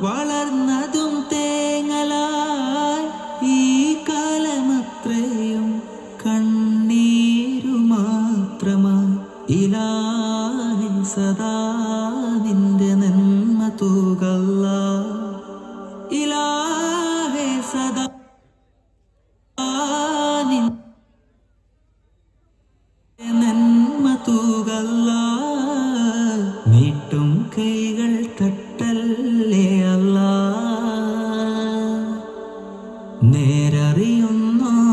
വളർന്നതും തേങ്ങലാൽ ഈ കാലമത്രയും കണ്ണീരു മാത്രമായി ഇലാഹി സദാ നിന്റെ നന്മ തൂകല്ല. ഇലാഹെ സദാ നന്മ തൂകല്ല. നീട്ടും കൈകൾ നേരറിയുന്നോ.